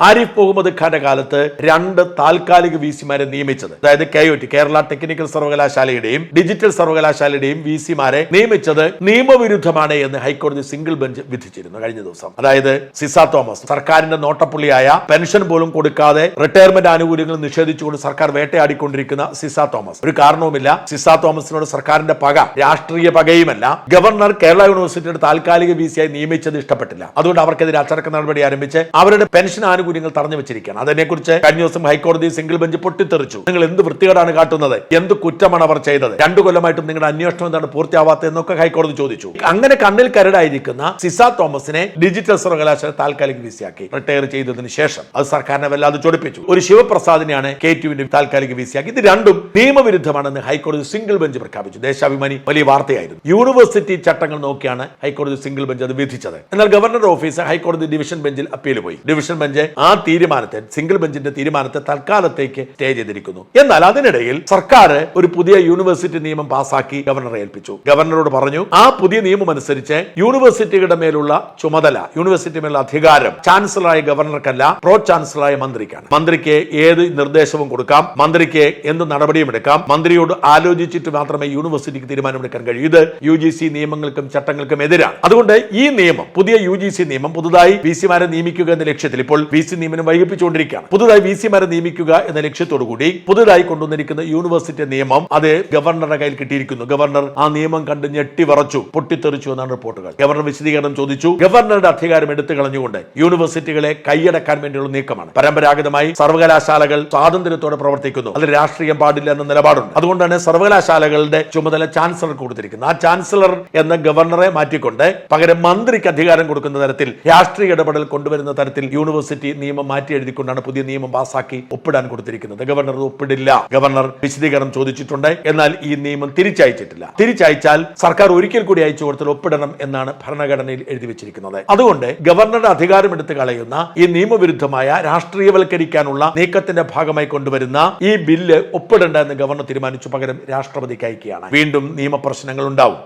ആരിഫ് മുഹമ്മദ് ഖാന്റെ കാലത്ത് രണ്ട് താൽക്കാലിക വി സിമാരെ നിയമിച്ചത്. അതായത് K O T Kerala technical സർവകലാശാലയുടെയും digital സർവകലാശാലയുടെയും വി സിമാരെ നിയമിച്ചത് നിയമവിരുദ്ധമാണ് എന്ന് ഹൈക്കോടതി സിംഗിൾ ബെഞ്ച് വിധിച്ചിരുന്നു കഴിഞ്ഞ ദിവസം. അതായത് സിസ തോമസ് സർക്കാരിന്റെ നോട്ടപ്പുള്ളിയായ പെൻഷൻ പോലും കൊടുക്കാതെ റിട്ടയർമെന്റ് ആനുകൂല്യങ്ങൾ നിഷേധിച്ചുകൊണ്ട് സർക്കാർ വേട്ടയാടിക്കൊണ്ടിരിക്കുന്ന സിസ തോമസ്. ഒരു കാരണവുമില്ല സിസ തോമസിനോട് സർക്കാരിന്റെ പക രാഷ്ട്രീയ പകയുമല്ല. ഗവർണർ കേരള യൂണിവേഴ്സിറ്റിയുടെ താൽക്കാലിക വി സിയായി നിയമിച്ചത് ഇഷ്ടപ്പെട്ടില്ല. അതുകൊണ്ട് അവർക്കെതിരെ അച്ചടക്ക നടപടി ആരംഭിച്ച് അവരുടെ പെൻഷൻ ആനുകൂല്യങ്ങൾ തടഞ്ഞു വെച്ചിരിക്കുകയാണ്. അതിനെക്കുറിച്ച് കഴിഞ്ഞ ദിവസം ഹൈക്കോടതി സിംഗിൾ ബെഞ്ച് പൊട്ടിത്തെറിച്ചു. നിങ്ങൾ എന്ത് വൃത്തികേടാണ് കാട്ടുന്നത്? എന്ത് കുറ്റമാണ് അവർ ചെയ്തത്? രണ്ടു കൊല്ലമായിട്ടും നിങ്ങളുടെ അന്വേഷണം എന്താണ് പൂർത്തിയാവാത്തത് എന്നൊക്കെ ഹൈക്കോടതി ചോദിച്ചു. അങ്ങനെ കണ്ണിൽ കരടായിരിക്കുന്ന സിസ തോമസിനെ ഡിജിറ്റൽ സർവകലാശാല താൽക്കാലിക വിസിയാക്കി റിട്ടയർ ചെയ്തതിന് ശേഷം അത് സർക്കാരിനെ വല്ലാതെ ചൊടിപ്പിച്ചു. ഒരു ശിവപ്രസാദിനെയാണ് കെ ടുവിന്റെ താൽക്കാലിക വിസിയാക്കി. ഇത് രണ്ടും നിയമവിരുദ്ധമാണെന്ന് ഹൈക്കോടതി സിംഗിൾ ബെഞ്ച് പ്രഖ്യാപിച്ചു. ദേശാഭിമാനി വലിയ വാർത്തയായിരുന്നു. യൂണിവേഴ്സിറ്റി ചട്ടങ്ങൾ നോക്കിയാണ് ഹൈക്കോടതി സിംഗിൾ ബെഞ്ച് അത് വിധിച്ചത്. എന്നാൽ ഗവർണർ ഓഫീസ് ഹൈക്കോടതി ഡിവിഷൻ ബെഞ്ചിൽ അപ്പീൽ പോയി. ഡിവിഷൻ ബെഞ്ച് ആ തീരുമാനത്തെ സിംഗിൾ ബെഞ്ചിന്റെ തീരുമാനത്തെ തൽക്കാലത്തേക്ക് സ്റ്റേ ചെയ്തിരിക്കുന്നു. എന്നാൽ അതിനിടയിൽ സർക്കാർ ഒരു പുതിയ യൂണിവേഴ്സിറ്റി നിയമം പാസാക്കി ഗവർണറെ ഏൽപ്പിച്ചു. ഗവർണറോട് പറഞ്ഞു ആ പുതിയ നിയമം അനുസരിച്ച് യൂണിവേഴ്സിറ്റിയുടെ മേലുള്ള ചുമതല യൂണിവേഴ്സിറ്റി മേലുള്ള അധികാരം ചാൻസലറായ ഗവർണർക്കല്ല പ്രോ ചാൻസലറായ മന്ത്രിക്കാണ്. മന്ത്രിക്ക് ഏത് നിർദ്ദേശവും കൊടുക്കാം മന്ത്രിക്ക് എന്ത് നടപടിയും എടുക്കാം മന്ത്രിയോട് ആലോചിച്ചിട്ട് മാത്രമേ യൂണിവേഴ്സിറ്റിക്ക് തീരുമാനമെടുക്കാൻ കഴിയൂ. ഇത് യു ജി സി നിയമങ്ങൾക്കും ചട്ടങ്ങൾക്കും എതിരാണ്. അതുകൊണ്ട് ഈ നിയമം പുതിയ യു ജി സി നിയമം പുതുതായി വി സിമാരെ നിയമിക്കുക എന്ന ലക്ഷ്യത്തിൽ ഇപ്പോൾ വി സി നിയമനം വൈകിപ്പിച്ചുകൊണ്ടിരിക്കുകയാണ്. പുതുതായി വി സിമാരെ നിയമിക്കുക എന്ന ലക്ഷ്യത്തോടു കൂടി പുതുതായി കൊണ്ടുവന്നിരിക്കുന്ന യൂണിവേഴ്സിറ്റി നിയമം അത് ഗവർണറുടെ കയ്യിൽ കിട്ടിയിരിക്കുന്നു. ഗവർണർ ആ നിയമം കണ്ട് ഞെട്ടി വറച്ചു പൊട്ടിത്തെറിച്ചു എന്നാണ് റിപ്പോർട്ടുകൾ. ഗവർണർ വിശദീകരണം ചോദിച്ചു. ഗവർണറുടെ അധികാരം എടുത്തു കളഞ്ഞുകൊണ്ട് യൂണിവേഴ്സിറ്റികളെ കൈയടക്കാൻ വേണ്ടിയുള്ള നീക്കമാണ്. പരമ്പരാഗതമായി സർവകലാശാലകൾ സ്വാതന്ത്ര്യത്തോടെ പ്രവർത്തിക്കുന്നു. അതിൽ രാഷ്ട്രീയം പാടില്ല എന്ന നിലപാടുണ്ട്. അതുകൊണ്ടാണ് സർവകലാശാലകളുടെ ചുമതല ചാൻസലർ കൊടുത്തിരിക്കുന്നത്. ആ ചാൻസലർ എന്ന ഗവർണറെ മാറ്റിക്കൊണ്ട് പകരം മന്ത്രിക്ക് അധികാരം കൊടുക്കുന്ന തരത്തിൽ രാഷ്ട്രീയ ഇടപെടൽ കൊണ്ടുവരുന്ന തരത്തിൽ യൂണിവേഴ്സിറ്റി നിയമം മാറ്റി എഴുതിക്കൊണ്ടാണ് പുതിയ നിയമം പാസാക്കി ഒപ്പിടാൻ കൊടുത്തിരിക്കുന്നത്. ഗവർണർ ഒപ്പിടില്ല. ഗവർണർ വിശദീകരണം ചോദിച്ചിട്ടുണ്ട്. എന്നാൽ ഈ നിയമം തിരിച്ചയച്ചിട്ടില്ല. തിരിച്ചയച്ചാൽ സർക്കാർ ഒരിക്കൽ കൂടി അയച്ചു കൊടുത്താൽ ഒപ്പിടണം എന്നാണ് ഭരണഘടനയിൽ എഴുതി വെച്ചിരിക്കുന്നത്. അതുകൊണ്ട് ഗവർണറുടെ അധികാരം എടുത്തു കളയുന്ന ഈ നിയമവിരുദ്ധമായ രാഷ്ട്രീയവൽക്കരിക്കാനുള്ള നീക്കത്തിന്റെ ഭാഗമായി കൊണ്ടുവരുന്ന ഈ ബില്ല് ഒപ്പിടണ്ട എന്ന് ഗവർണർ തീരുമാനിച്ചു. പകരം രാഷ്ട്രപതിക്ക് അയക്കുകയാണ്. വീണ്ടും നിയമപ്രശ്നങ്ങൾ ഉണ്ടാവും.